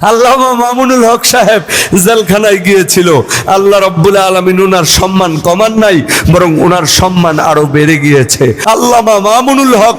আল্লামা মামুনুল হক সাহেব জেলখানায় গিয়েছিল। আল্লাহ রব্বুল আলমিন ওনার সম্মান কমান নাই, বরং ওনার সম্মান আরও বেড়ে গিয়েছে। আল্লামা মামুনুল হক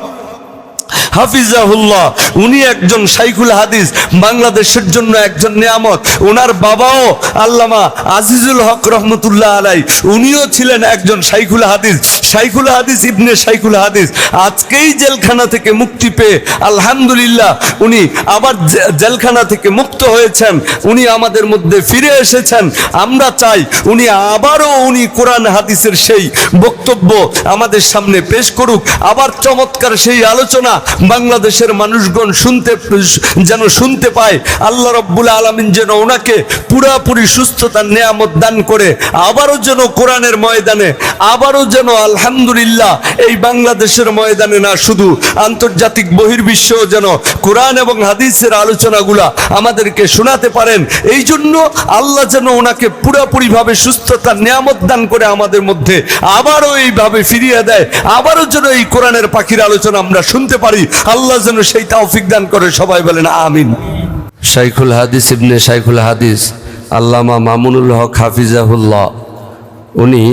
হাফিজাহুল্লাহ, উনি একজন সাইকুল হাদিস, বাংলাদেশের জন্য একজন নিয়ামত। ওনার বাবাও আল্লামা আজিজুল হক রহমতুল্লাহ আলাই, উনিও ছিলেন একজন সাইকুল হাদিস। সাইকুল হাদিস, ইবনে সাইকুল হাদিস। আজকেই জেলখানা থেকে মুক্তি পেয়ে, আলহামদুলিল্লাহ, উনি আবার জেলখানা থেকে মুক্ত হয়েছেন। উনি আমাদের মধ্যে ফিরে এসেছেন। আমরা চাই উনি আবারও উনি কোরআন হাদিসের সেই বক্তব্য আমাদের সামনে পেশ করুক। আবার চমৎকার সেই আলোচনা বাংলাদেশের মানুষগণ শুনতে, যেন শুনতে পায়। আল্লাহ রব্বুল আলমিন যেন ওনাকে পুরাপুরি সুস্থতার নেয়ামত দান করে, আবারও যেন কোরআনের ময়দানে, আবারও যেন আলহামদুলিল্লাহ, এই বাংলাদেশের ময়দানে না শুধু আন্তর্জাতিক বহির্বিশ্ব যেন কোরআন এবং হাদিসের আলোচনাগুলা আমাদেরকে শোনাতে পারেন, এই জন্য আল্লাহ যেন ওনাকে পুরাপুরিভাবে সুস্থতার নিয়ামত দান করে আমাদের মধ্যে আবারও এইভাবে ফিরিয়ে দেয়, আবারও যেন এই কোরআনের পাখির আলোচনা আমরা শুনতে পারি। আল্লাহ যেন সেই তৌফিক দান করে সবাই বলেন, আমিন। শাইখুল হাদিস ইবনে শাইখুল হাদিস, আল্লামা মামুনুল হক হাফিজাহুল্লাহ, উনি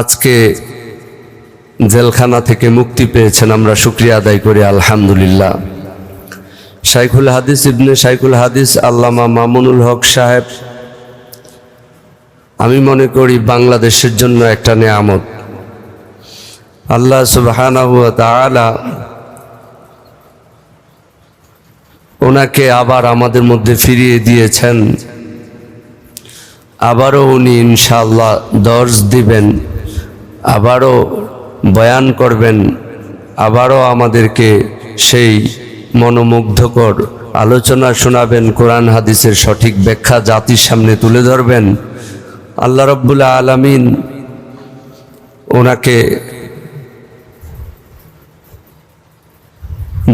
আজকে জেলখানা থেকে মুক্তি পেয়েছেন, আমরা শুক্রিয়া আদায় করি, আলহামদুলিল্লাহ। শাইখুল হাদিস ইবনে শাইখুল হাদিস আল্লামা মামুনুল হক সাহেব, আমি মনে করি বাংলাদেশের জন্য একটা নেয়ামত। আল্লাহ সুবহানাহু ওয়া তাআলা ওনাকে আবার আমাদের মধ্যে ফিরিয়ে দিয়েছেন। আবারও উনি ইনশাআল্লাহ দর্জ দিবেন। আবারও বয়ান করবেন, আবারও আমাদেরকে সেই মনোমুগ্ধকর আলোচনা শোনাবেন, কোরআন হাদিসের সঠিক ব্যাখ্যা জাতির সামনে তুলে ধরবেন। আল্লাহ রব্বুল্লা আলামিন ওনাকে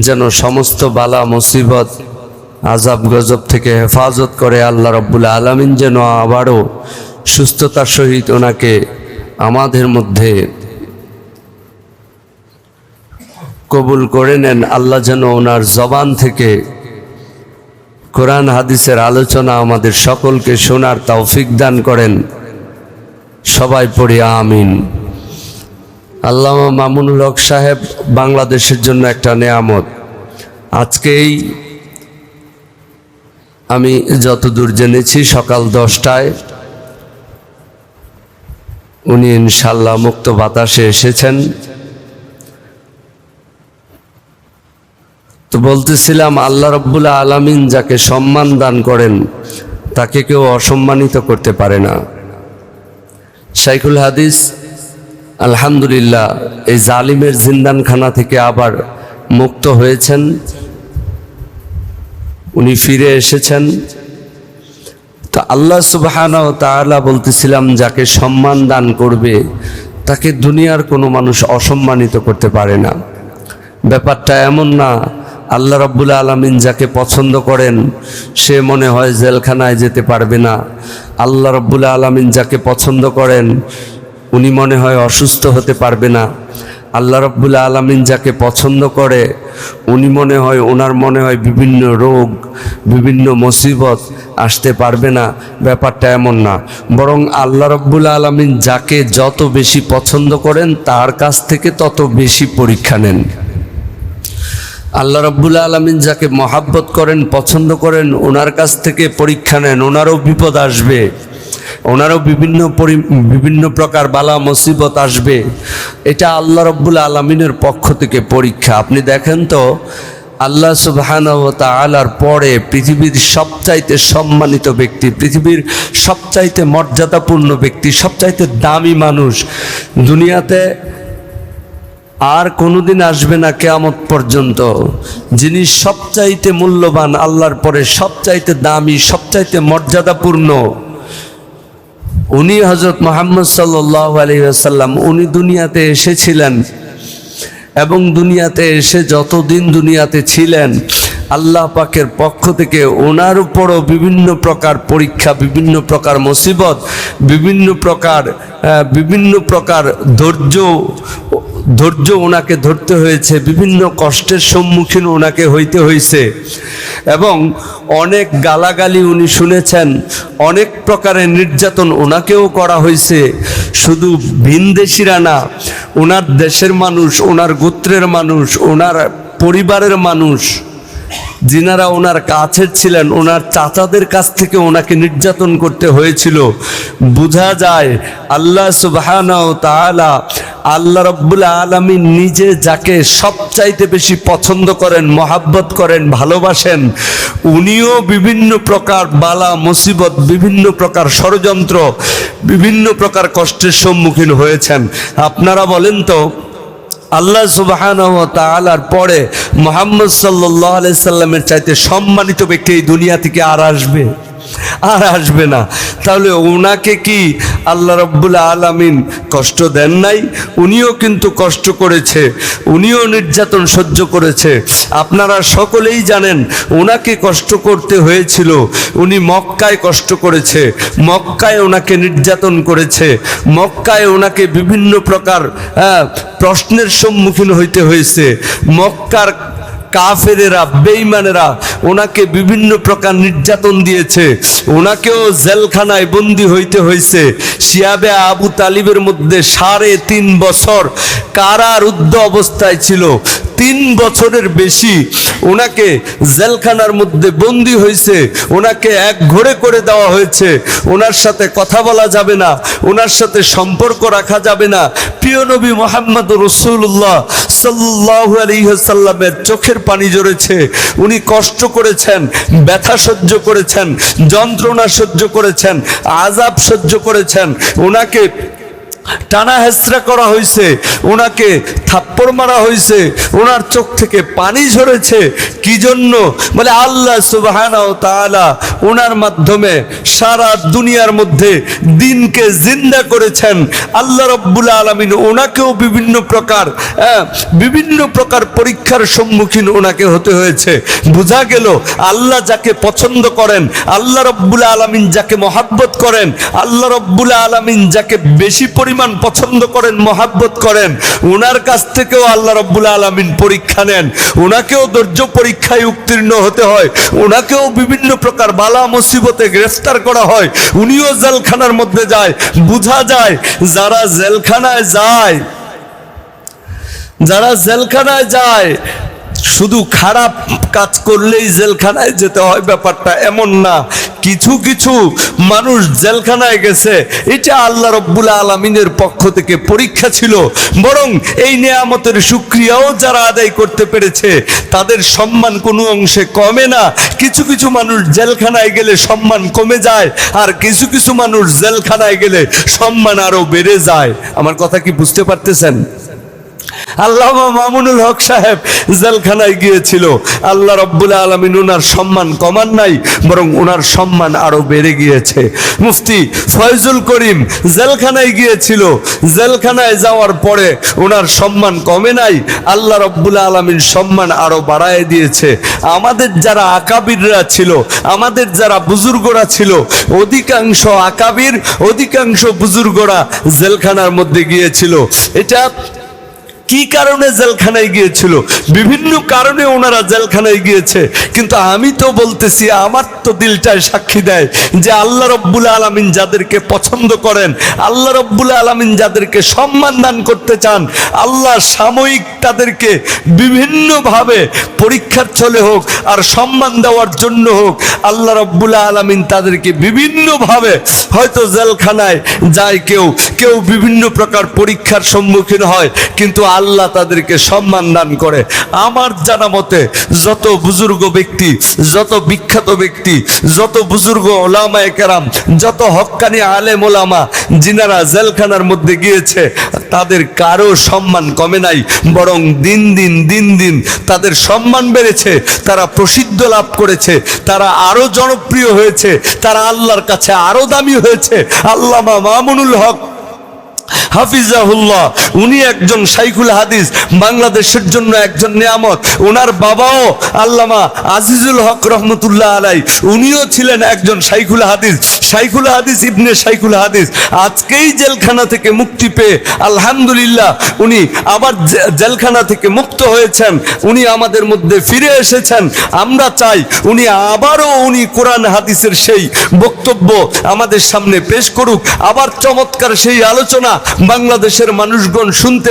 যেন সমস্ত বালা, মুসিবত আজাব গজব থেকে হেফাজত করে আল্লাহ রব্বুল আলমিন যেন আবারও সুস্থতার সহিত ওনাকে আমাদের মধ্যে কবুল করে নেন। আল্লাহ যেন ওনার জবান থেকে কোরআন, হাদিসের আলোচনা আমাদের সকলকে শোনার তৌফিক দান করেন। সবাই পড়ি আমিন। আল্লামা মামুনুল হক সাহেব, বাংলাদেশের জন্য একটা নেয়ামত। আজকেই আমি যতদূর জেনেছি সকাল দশটায় উনি ইনশাল্লাহ মুক্ত বাতাসে এসেছেন। তো বলতেছিলাম, আল্লাহ রব্বুল্লা আলামিন যাকে সম্মান দান করেন, তাকে কেউ অসম্মানিত করতে পারে না। শাইখুল হাদিস, আলহামদুলিল্লাহ, এই জালিমের জিন্দানখানা থেকে আবার মুক্ত হয়েছেন। উনি ফিরে এসেছেন। তো আল্লাহ সুবাহানা ও তাআলা বলতেছিলাম, যাকে সম্মান দান করবে, তাকে দুনিয়ার কোনো মানুষ অসম্মানিত করতে পারে না। ব্যাপারটা এমন না, আল্লাহ রব্বুল আলমিন যাকে পছন্দ করেন, সে মনে হয় জেলখানায় যেতে পারবে না। আল্লাহ রব্বুল আলমিন যাকে পছন্দ করেন, উনি মনে হয় অসুস্থ হতে পারবে না। আল্লাহ রব্বুল আলমিন যাকে পছন্দ করে, উনি মনে হয়, ওনার মনে হয় বিভিন্ন রোগ, বিভিন্ন মুসিবত আসতে পারবে না। ব্যাপারটা এমন না। বরং আল্লাহ রব্বুল আলমিন যাকে যত বেশি পছন্দ করেন, তার কাছ থেকে তত বেশি পরীক্ষা নেন। আল্লাহ রব্বুল আলমিন যাকে মহাব্বত করেন, পছন্দ করেন, ওনার কাছ থেকে পরীক্ষা নেন, ওনারও বিপদ আসবে। ওনারও বিভিন্ন বিভিন্ন প্রকার বালা মুসিবত আসবে। এটা আল্লাহ রব্বুল আলমিনের পক্ষ থেকে পরীক্ষা। আপনি দেখেন তো, আল্লাহ সুবহান ও তালার পরে পৃথিবীর সবচাইতে সম্মানিত ব্যক্তি, পৃথিবীর সবচাইতে মর্যাদাপূর্ণ ব্যক্তি, সবচাইতে দামি মানুষ। দুনিয়াতে আর কোনোদিন আসবে না কেয়ামত পর্যন্ত। যিনি সবচাইতে মূল্যবান, আল্লাহর পরে সবচাইতে দামি, সবচাইতে মর্যাদাপূর্ণ। উনি হজরত মোহাম্মদ সাল্লাহ আলী আসাল্লাম উনি দুনিয়াতে এসেছিলেন এবং দুনিয়াতে এসে যতদিন দুনিয়াতে ছিলেন, আল্লাহ পাকের পক্ষ থেকে ওনার উপরও বিভিন্ন প্রকার পরীক্ষা, বিভিন্ন প্রকার মুসিবত, বিভিন্ন প্রকার বিভিন্ন প্রকার ধৈর্য ধৈর্য ওনাকে ধরতে হয়েছে, বিভিন্ন কষ্টের সম্মুখীন ওনাকে হইতে হয়েছে এবং অনেক গালাগালি উনি শুনেছেন, অনেক প্রকারের নির্যাতন ওনাকেও করা হয়েছে শুধু ভিনদেশিরা না, ওনার দেশের মানুষ, ওনার গোত্রের মানুষ, ওনার পরিবারের মানুষ যিনারা ওনার কাছের ছিলেন, ওনার চাচাদের কাছ থেকে ওনাকে নির্যাতন করতে হয়েছিল। বোঝা যায় আল্লাহ সুবহান তাআলা আল্লাহ রব্বুল আলমী নিজে যাকে সবচাইতে বেশি পছন্দ করেন, মহাব্বত করেন, ভালোবাসেন, উনিও বিভিন্ন প্রকার বালা, মুসিবত, বিভিন্ন প্রকার ষড়যন্ত্র, বিভিন্ন প্রকার কষ্টের সম্মুখীন হয়েছেন। আপনারা বলেন তো আল্লাহ সুবাহান তালার পরে মোহাম্মদ সাল্লাহ সাল্লামের চাইতে সম্মানিত ব্যক্তি এই দুনিয়া থেকে আর আসবে। আর আসবে না। তাহলে ওনাকে কি আল্লাহ রব্বুল আলমিন কষ্ট দেন নাই? উনিও কিন্তু কষ্ট করেছে উনিও নির্যাতন সহ্য করেছে। আপনারা সকলেই জানেন ওনাকে কষ্ট করতে হয়েছিল উনি মক্কায় কষ্ট করেছে। মক্কায় ওনাকে নির্যাতন করেছে মক্কায় ওনাকে বিভিন্ন প্রকার হ্যাঁ, প্রশ্নের সম্মুখীন হইতে হয়েছে। মক্কার কাফেরেরা বেইমানেরা ওনাকে বিভিন্ন প্রকার নির্যাতন দিয়েছে। ওনাকেও জেলখানায় বন্দি হইতে হয়েছে শিয়াবে আবু তালিবের মধ্যে সাড়ে তিন বছর কারারুদ্ধ অবস্থায় ছিল। তিন বছরের বেশি ওনাকে জেলখানার মধ্যে বন্দি হয়েছে, ওনাকে এক ঘরে করে দেওয়া হয়েছে। ওনার সাথে কথা বলা যাবে না, ওনার সাথে সম্পর্ক রাখা যাবে না। প্রিয় নবী মোহাম্মদ রসুল্লাহ সাল্লাহ আলিহাসাল্লামের চোখের পানি জড়েছে উনি কষ্ট করেছেন, ব্যথা সহ্য করেছেন, যন্ত্রণা সহ্য করেছেন আজাব সহ্য করেছেন। ওনাকে টানা হেসরা করা হয়েছে ওনাকে থাপ্পড় মারা হয়েছে ওনার চোখ থেকে পানি ঝরেছে। কি জন্য? বলে, আল্লাহ তাআলা ওনার মাধ্যমে সারা দুনিয়ার মধ্যে দিনকে জিন্দা করেছেন। আল্লাহ রব্বুল আলমিন ওনাকেও বিভিন্ন প্রকার হ্যাঁ, বিভিন্ন প্রকার পরীক্ষার সম্মুখীন ওনাকে হতে হয়েছে। বোঝা গেল আল্লাহ যাকে পছন্দ করেন আল্লাহ রব্বুল আলমিন যাকে মহাব্বত করেন আল্লাহ রব্বুল আলমিন যাকে বেশি পরিমাণ পছন্দ করেন মহাব্বত করেন ওনার কাছ থেকেও আল্লাহ রব্বুল আলমিন পরীক্ষা নেন। ওনাকেও ধৈর্য পরীক্ষায় উত্তীর্ণ হতে হয়। ওনাকেও বিভিন্ন প্রকার বালা মুসিবতে গ্রেফতার করা হয়, উনিও জেলখানার মধ্যে যায়। বুঝা যায় যারা জেলখানায় যায়, যারা জেলখানায় যায়, শুধু খারাপ কাজ করলেই জেলখানায় যেতে হয়, ব্যাপারটা এমন না। কিছু কিছু মানুষ জেলখানায় গেছে। এটা আল্লাহ রব্বুল আলমিনের পক্ষ থেকে পরীক্ষা ছিল। বরং এই নিয়ামতের সুক্রিয়াও যারা আদায় করতে পেরেছে, তাদের সম্মান কোনো অংশে কমে না। কিছু কিছু মানুষ জেলখানায় গেলে সম্মান কমে যায়, আর কিছু কিছু মানুষ জেলখানায় গেলে সম্মান আরও বেড়ে যায়। আমার কথা কি বুঝতে পারতেছেন? আল্লাহ মামুনুল হক সাহেব জেলখানায় গিয়েছিল। আল্লাহ রব্বুল আলমিন ওনার সম্মান কমান নাই, বরং ওনার সম্মান আরও বেড়ে গিয়েছে। মুফতি ফয়জুল করিম জেলখানায় গিয়েছিল। জেলখানায় যাওয়ার পরে ওনার সম্মান কমে নাই, আল্লাহ রব্বুল আলমিন সম্মান আরও বাড়ায় দিয়েছে। আমাদের যারা আকাবিররা ছিল, আমাদের যারা বুজুর্গরা ছিল, অধিকাংশ আকাবির, অধিকাংশ বুজুর্গরা জেলখানার মধ্যে গিয়েছিল। এটা কি কারণে জেলখানায় গিয়েছিল? বিভিন্ন কারণে ওনারা জেলখানায় গিয়েছে। কিন্তু আমি তো বলতেছি, আমার তো দিলটায় সাক্ষী দেয় যে আল্লাহ রব্বুল আলমিন যাদেরকে পছন্দ করেন, আল্লাহ রব্বুল আলমিন যাদেরকে সম্মান দান করতে চান, আল্লাহ সাময়িক তাদেরকে বিভিন্নভাবে পরীক্ষার চলে হোক আর সম্মান দেওয়ার জন্য হোক, আল্লাহ রব্বুল আলমিন তাদেরকে বিভিন্নভাবে হয়তো জেলখানায় যায় কেউ কেউ বিভিন্ন প্রকার পরীক্ষার সম্মুখীন হয়, কিন্তু আল্লাহ তাদেরকে সম্মান দান করে। আমার জানা মতে, যত বুজুর্গ ব্যক্তি, যত বিখ্যাত ব্যক্তি, যত বুজুর্গ ওলামায় কেরাম, যত হক্কানি আলেম ওলামা, যিনারা জেলখানার মধ্যে গিয়েছে, তাদের কারও সম্মান কমে নাই, বরং দিন দিন দিন দিন তাদের সম্মান বেড়েছে, তারা প্রসিদ্ধ লাভ করেছে, তারা আরও জনপ্রিয় হয়েছে, তারা আল্লাহর কাছে আরও দামি হয়েছে। আল্লামা মামুনুল হক হাফিজাহুল্লাহ, উনি একজন শাইখুল হাদিস, বাংলাদেশের জন্য একজন নিয়ামত। ওনার বাবাও আল্লামা আজিজুল হক রহমতুল্লাহ আলাই, উনিও ছিলেন একজন শাইখুল হাদিস। শাইখুল হাদিস ইবনে শাইখুল হাদিস, আজকেই জেলখানা থেকে মুক্তি পেয়ে, আলহামদুলিল্লাহ, উনি আবার জেলখানা থেকে মুক্ত হয়েছেন। উনি আমাদের মধ্যে ফিরে এসেছেন। আমরা চাই উনি আবারও উনি কোরআন হাদিসের সেই বক্তব্য আমাদের সামনে পেশ করুক। আবার চমৎকার সেই আলোচনা বাংলাদেশের মানুষগণ শুনতে,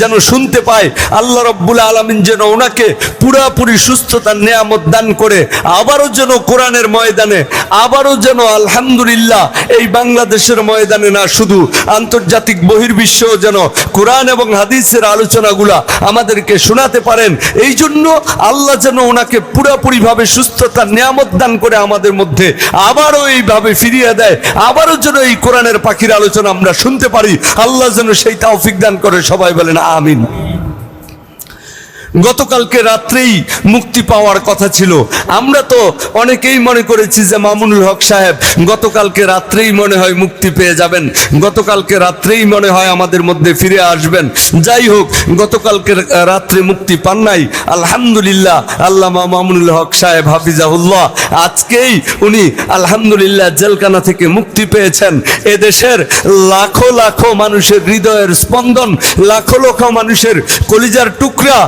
যেন শুনতে পায়, আল্লাহ রব্বুল আলমিন যেন ওনাকে পুরাপুরি সুস্থতার নেয়ামত দান করে, আবারও যেন কোরআনের ময়দানে, আবারও যেন আলহামদুলিল্লাহ এই বাংলাদেশের ময়দানে না শুধু আন্তর্জাতিক বহির্বিশ্ব যেন কোরআন এবং হাদিসের আলোচনাগুলা আমাদেরকে শোনাতে পারেন, এই জন্য আল্লাহ যেন ওনাকে পুরাপুরিভাবে সুস্থতার নিয়ামত দান করে আমাদের মধ্যে আবারও এইভাবে ফিরিয়ে দেয়, আবারও যেন এই কোরআনের পাখির আলোচনা আমরা শুনতে পারি আল্লাহ যেন সেই তাও দান করে। সবাই বলেন আমিন। গতকালকে রাত্রেই মুক্তি পাওয়ার কথা ছিল। আমরা তো অনেকেই মনে করেছি যে মামুনুল হক সাহেব গতকালকে রাত্রেই মনে হয় মুক্তি পেয়ে যাবেন, গতকালকে রাত্রেই মনে হয় আমাদের মধ্যে ফিরে আসবেন। যাই হোক, গতকালকে রাত্রে মুক্তি পান নাই। আলহামদুলিল্লাহ, আল্লামা মামুনুল হক সাহেব হাফিজাহুল্লাহ, আজকেই উনি আলহামদুলিল্লাহ জেলখানা থেকে মুক্তি পেয়েছেন। এদেশের লাখো লাখো মানুষের হৃদয়ের স্পন্দন, লাখো লাখো মানুষের কলিজার টুকরা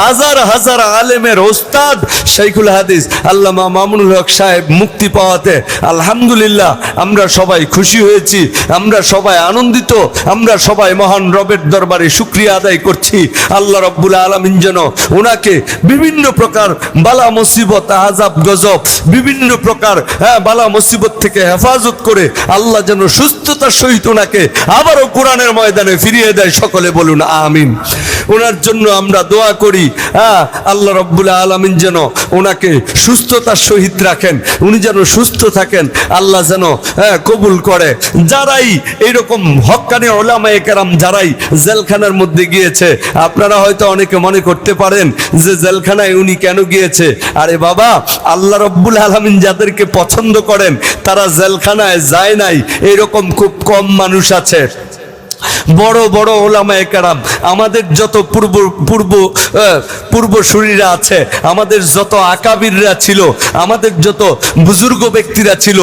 হাজার হাজার আলেমের ওস্তাদ শাইখুল হাদিস, আল্লামা মামুনুল হক সাহেব মুক্তি পাওয়াতে, আলহামদুলিল্লাহ, আমরা সবাই খুশি হয়েছি, আমরা সবাই আনন্দিত, আমরা সবাই মহান রবের দরবারে শুক্রিয়া আদায় করছি। আল্লাহ রব্বুল আলমিন যেন ওনাকে বিভিন্ন প্রকার বালা মুসিবত আজাব গজব, বিভিন্ন প্রকার হ্যাঁ বালা মুসিবত থেকে হেফাজত করে আল্লাহ যেন সুস্থতার সহিত ওনাকে আবারও কোরআনের ময়দানে ফিরিয়ে দেয়। সকলে বলুন, আমিন। ওনার জন্য আমরা দোয়া করি। হ্যাঁ আল্লাহ রব্বুল আলমিন যেন ওনাকে সুস্থতার সহিত রাখেন, উনি যেন সুস্থ থাকেন, আল্লাহ যেন হ্যাঁ কবুল করে। যারাই এইরকম হকানে ওলামায়ে কেরাম যারাই জেলখানার মধ্যে গিয়েছে, আপনারা হয়তো অনেকে মনে করতে পারেন যে জেলখানায় উনি কেন গিয়েছে? আরে বাবা, আল্লাহ রব্বুল আলমিন যাদেরকে পছন্দ করেন, তারা জেলখানায় যায় নাই, এরকম খুব কম মানুষ আছে। বড় বড় ওলামায়ে কেরাম, আমাদের যত পূর্ব পূর্ব পূর্বসূরীরা আছে, আমাদের যত আকাবিররা ছিল, আমাদের যত বুজুর্গ ব্যক্তিরা ছিল,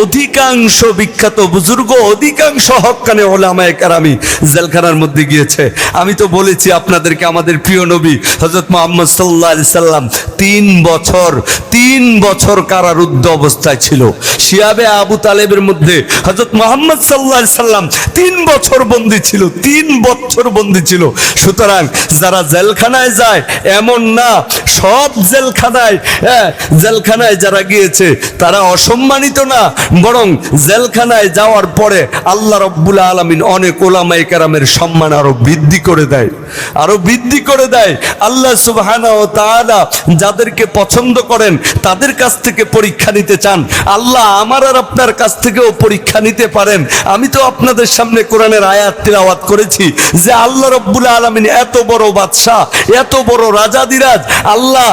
অধিকাংশ বিখ্যাত বুজুর্গ, অধিকাংশ হকানে ওলামায়ে কেরামি জেলখানার মধ্যে গিয়েছে। আমি তো বলেছি আপনাদেরকে, আমাদের প্রিয় নবী হজরত মোহাম্মদ সাল্লাহ সাল্লাম তিন বছর তিন বছর কারারুদ্ধ অবস্থায় ছিল। শিয়াবে আবু তালেবের মধ্যে হজরত মোহাম্মদ সাল্লাহ সাল্লাম তিন বছর বন্দি ছিল, তিন বছর বন্দি ছিল। সুতরাং যারা জেলখানায় যায়, এমন না, সব জেলখানায় হ্যাঁ জেলখানায় যারা গিয়েছে, তারা অসম্মানিত না, বরং জেলখানায় যাওয়ার পরে আল্লাহ রব্বুল আলমিন অনেক ওলামাই কারামের সম্মান আরও বৃদ্ধি করে দেয়। আরও বৃদ্ধি করে দেয়। আল্লাহ সুবহানা ও তাআলা যাদেরকে পছন্দ করেন, তাদের কাছ থেকে পরীক্ষা নিতে চান। আল্লাহ আমার আর আপনার কাছ থেকেও পরীক্ষা নিতে পারেন। আমি তো আপনাদের সামনে কোরআনের আয়াত তিলাওয়াত করেছি যে আল্লাহ রব্বুল আলমিন এত বড় বাদশাহ এত বড় রাজা দিরাজ আল্লাহ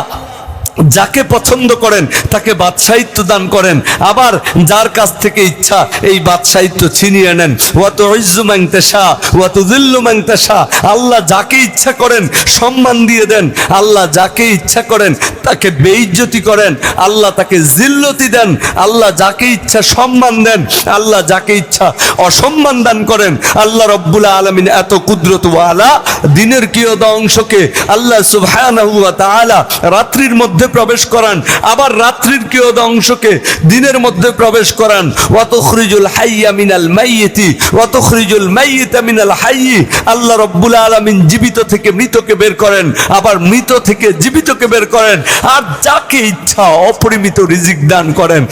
যাকে পছন্দ করেন, তাকে বাদশাহিত্য দান করেন। আবার যার কাছ থেকে ইচ্ছা, এই বাদশাহিত্য ছিনিয়ে নেন। ওয়াত ইজ্জু মাংতেশা ওয়াত দিল্লু মাংতেশা আল্লাহ যাকে ইচ্ছা করেন, সম্মান দিয়ে দেন। আল্লাহ যাকে ইচ্ছা করেন, তাকে বেইজ্জতি করেন। আল্লাহ তাকে জিল্লতি দেন। আল্লাহ যাকে ইচ্ছা সম্মান দেন। আল্লাহ যাকে ইচ্ছা অসম্মান দান করেন। আল্লাহ রব্বুল আলমিন এত কুদরত ওয়ালা দিনের কিয়দা অংশকে আল্লাহ সুবহানাহু ওয়া তাআলা রাত্রির মধ্যে প্রবেশ করান, আবার রাত্রির কেউ অংশকে দিনের মধ্যে প্রবেশ করান। অত খরিজুল হাইয়া মিনাল মাইয়েতি অত খরিজুল মাইয়েতা মিনাল হাইয়ি। আল্লাহ রব্বুল আলমিন জীবিত থেকে মৃতকে বের করেন, আবার মৃত থেকে জীবিতকে বের করেন, আর যাকে ইচ্ছা অপরিমিত রিজিক দান করেন।